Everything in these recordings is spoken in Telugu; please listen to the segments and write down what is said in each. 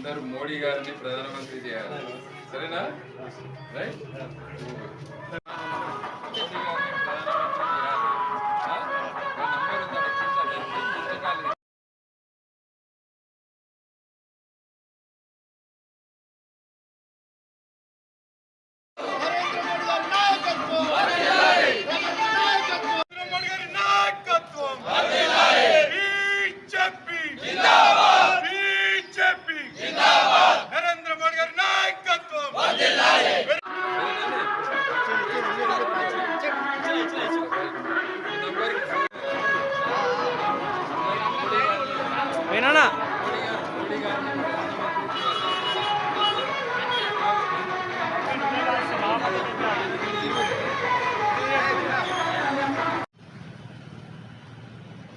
అందరూ మోడీ గారిని ప్రధానమంత్రి చేయాలి. సరేనా? రైట్? ప్రధానమంత్రి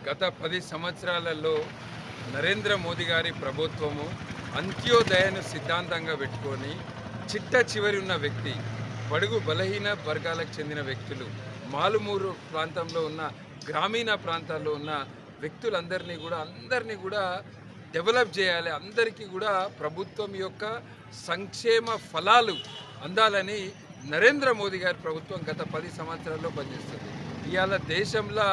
గత పది సంవత్సరాలలో నరేంద్ర మోదీ గారి ప్రభుత్వము అంత్యోదయను సిద్ధాంతంగా పెట్టుకొని చిట్ట చివరి ఉన్న వ్యక్తి బడుగు బలహీన వర్గాలకు చెందిన వ్యక్తులు మాలుమూరు ప్రాంతంలో ఉన్న గ్రామీణ ప్రాంతాల్లో ఉన్న వ్యక్తులందరినీ కూడా అందరినీ కూడా డెవలప్ చేయాలి. అందరికీ కూడా ప్రభుత్వం యొక్క సంక్షేమ ఫలాలు అందాలని నరేంద్ర మోదీ గారి ప్రభుత్వం గత పది సంవత్సరాల్లో పనిచేస్తుంది. ఇవాళ దేశంలో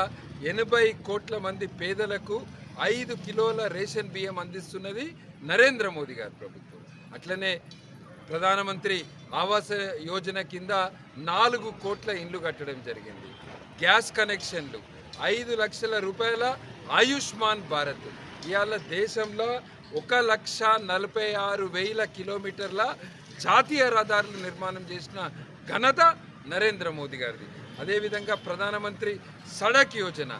ఎనభై కోట్ల మంది పేదలకు ఐదు కిలోల రేషన్ బియ్యం అందిస్తున్నది నరేంద్ర మోదీ గారి ప్రభుత్వం. అట్లనే ప్రధానమంత్రి ఆవాస యోజన కింద నాలుగు కోట్ల ఇండ్లు కట్టడం జరిగింది. గ్యాస్ కనెక్షన్లు ఐదు లక్షల రూపాయల ఆయుష్మాన్ భారత్. ఇవాళ దేశంలో ఒక లక్ష నలభై ఆరు వేల కిలోమీటర్ల జాతీయ రహదారులు నిర్మాణం చేసిన ఘనత నరేంద్ర మోదీ గారిది. అదేవిధంగా ప్రధానమంత్రి సడక్ యోజన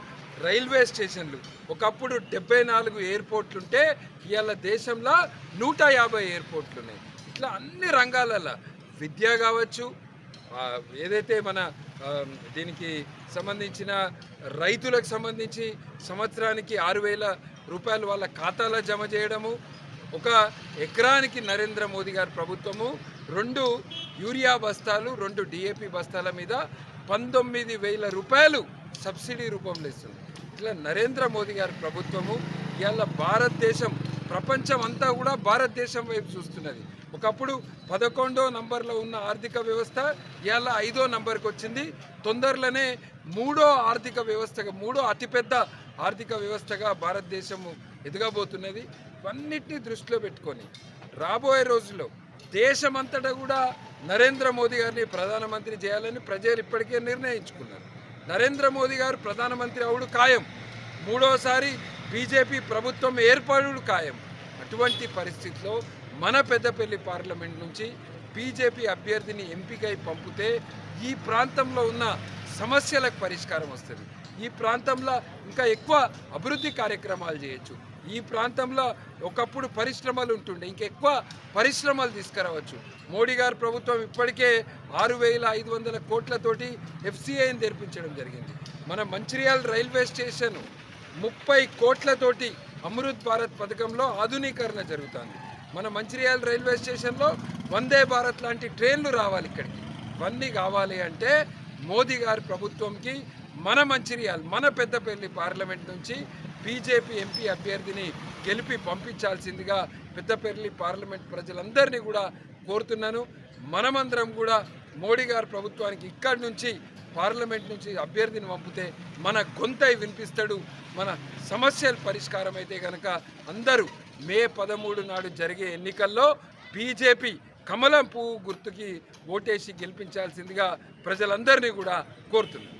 రైల్వే స్టేషన్లు. ఒకప్పుడు డెబ్బై నాలుగు ఎయిర్పోర్ట్లు ఉంటే ఇవాళ దేశంలో నూట యాభై ఎయిర్పోర్ట్లు ఉన్నాయి ఇట్లా అన్ని రంగాలలో. విద్య కావచ్చు ఏదైతే మన దీనికి సంబంధించిన రైతులకు సంబంధించి సంవత్సరానికి ఆరు వేల రూపాయలు వాళ్ళ ఖాతాలో జమ చేయడము ఒక ఎకరానికి నరేంద్ర మోదీ గారి ప్రభుత్వము రెండు యూరియా బస్తాలు రెండు డిఏపి బస్తాల మీద పంతొమ్మిది వేల రూపాయలు సబ్సిడీ రూపంలో ఇస్తుంది. ఇట్లా నరేంద్ర మోదీ గారి ప్రభుత్వము ఇవాళ భారతదేశం ప్రపంచం అంతా కూడా భారతదేశం వైపు చూస్తున్నది. ఒకప్పుడు పదకొండో నంబర్లో ఉన్న ఆర్థిక వ్యవస్థ ఇవాళ ఐదో నంబర్కి వచ్చింది. తొందరలోనే మూడో ఆర్థిక వ్యవస్థగా మూడో అతిపెద్ద ఆర్థిక వ్యవస్థగా భారతదేశము ఎదగబోతున్నది. అన్నిటినీ దృష్టిలో పెట్టుకొని రాబోయే రోజుల్లో దేశమంతటా కూడా నరేంద్ర మోదీ గారిని ప్రధానమంత్రి చేయాలని ప్రజలు ఇప్పటికే నిర్ణయించుకున్నారు. నరేంద్ర మోదీ గారు ప్రధానమంత్రి అవుడు ఖాయం. మూడోసారి బీజేపీ ప్రభుత్వం ఏర్పాడు ఖాయం. అటువంటి పరిస్థితిలో మన పెద్దపల్లి పార్లమెంట్ నుంచి బీజేపీ అభ్యర్థిని ఎంపికై పంపితే ఈ ప్రాంతంలో ఉన్న సమస్యలకు పరిష్కారం వస్తుంది. ఈ ప్రాంతంలో ఇంకా ఎక్కువ అభివృద్ధి కార్యక్రమాలు చేయొచ్చు. ఈ ప్రాంతంలో ఒకప్పుడు పరిశ్రమలు ఉంటుండే. ఇంకెక్కువ పరిశ్రమలు తీసుకురావచ్చు. మోడీ గారు ప్రభుత్వం ఇప్పటికే ఆరు వేల ఐదు వందల కోట్లతోటి ఎఫ్సిఐని తెరిపించడం జరిగింది. మన మంచిర్యాల రైల్వే స్టేషన్ ముప్పై కోట్లతోటి అమృత్ భారత్ పథకంలో ఆధునీకరణ జరుగుతుంది. మన మంచిర్యాల రైల్వే స్టేషన్లో వందే భారత్ లాంటి ట్రైన్లు రావాలి ఇక్కడికి. ఇవన్నీ కావాలి అంటే మోదీ గారి ప్రభుత్వంకి మన మంచిర్యాల మన పెద్దపల్లి పార్లమెంట్ నుంచి బీజేపీ ఎంపీ అభ్యర్థిని గెలిపి పంపించాల్సిందిగా పెద్దపల్లి పార్లమెంట్ ప్రజలందరినీ కూడా కోరుతున్నాను. మనమందరం కూడా మోడీ గారు ప్రభుత్వానికి ఇక్కడి నుంచి పార్లమెంట్ నుంచి అభ్యర్థిని పంపితే మన గొంతై వినిపిస్తాడు. మన సమస్యల పరిష్కారం అయితే కనుక అందరూ మే పదమూడు నాడు జరిగే ఎన్నికల్లో బీజేపీ కమలం పువ్వు గుర్తుకి ఓటేసి గెలిపించాల్సిందిగా ప్రజలందరినీ కూడా కోరుతున్నాను.